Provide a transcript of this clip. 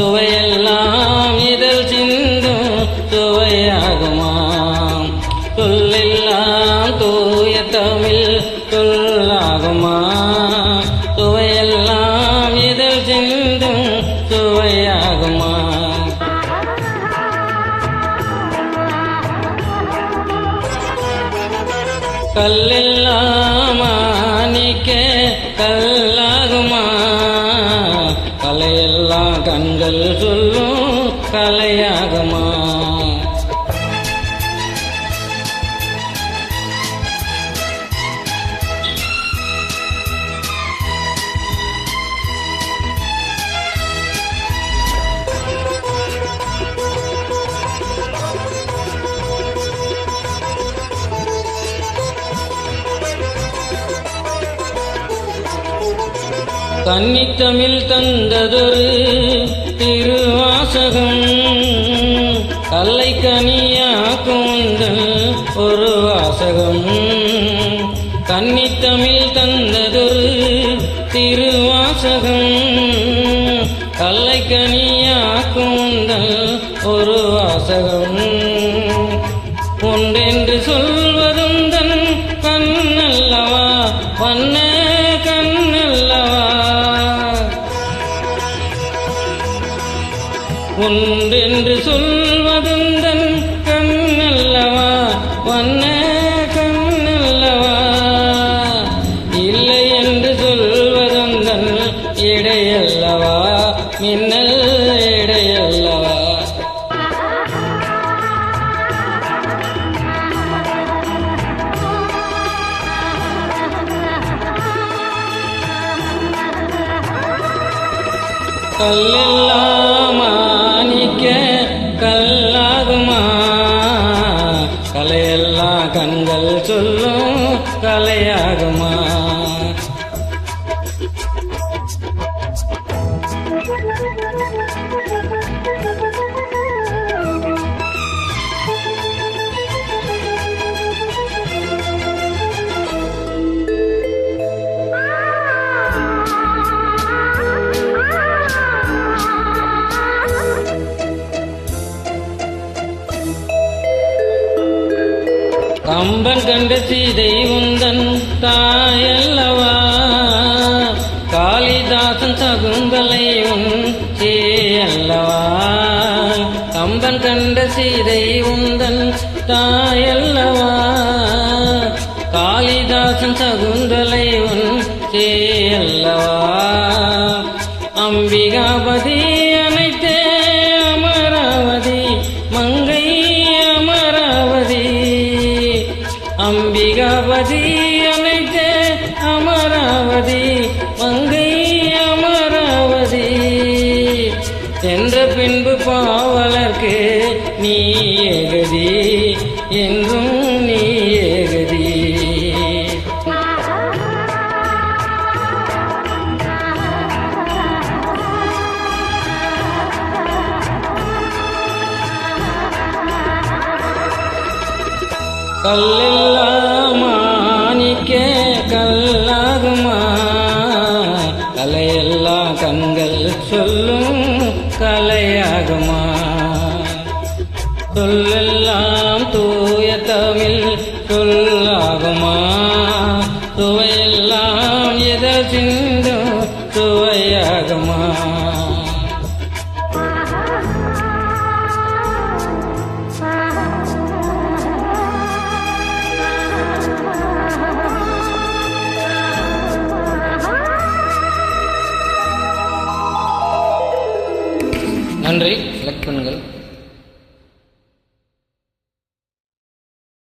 துவையெல்லாம் இதழ் சிந்தும் துவையாகுமாம். தொல்லெல்லாம் தூய தமிழ் தொல்லாகுமா துவையெல்லாம் இதழ் சிந்தும் துவையாகுமா கல்லெல்லாம் மாணிக்கே சொல்லும் கலையாகமா? கன்னித்தமிழ் தந்ததொரு திருவாசகம் கல்லை கனியாக்குந்தல் ஒரு வாசகம். கன்னித்தமிழ் தந்ததொரு திருவாசகம். கல்லை கனியாக்குந்தல் ஒரு வாசகம். மின்னல் இடையல்லவா கல்லெல்லாமா நிக்க கல்லாகுமா? கலையெல்லாம் கண்கள் சொல்லும் கலையாகுமா? கம்பன் கண்ட சீதை உந்தன் தாயல்லவா? காளிதாசன் சகுந்தலை உன் கம்பன் கண்ட சீதை உந்தன் தாயல்லவா? காளிதாசன் சகுந்தலை உன் சேயல்லவா? அம்பிகாபதி அம்பிகாபதி அனைத்தே அமராவதி மங்கை அமராவதி. சென்ற பின்பு பாவலர்க்கு நீ ஏகதி என்றும் நீ ஏகதி. கல்லெல்லாமா சொல்லெல்லாம் தூய தமிழ் சொல்லாகுமா? சுவையெல்லாம் எதில் சிந்தும் சுவையாகுமா? நன்றி செலக்ட் பண்ணுங்கள்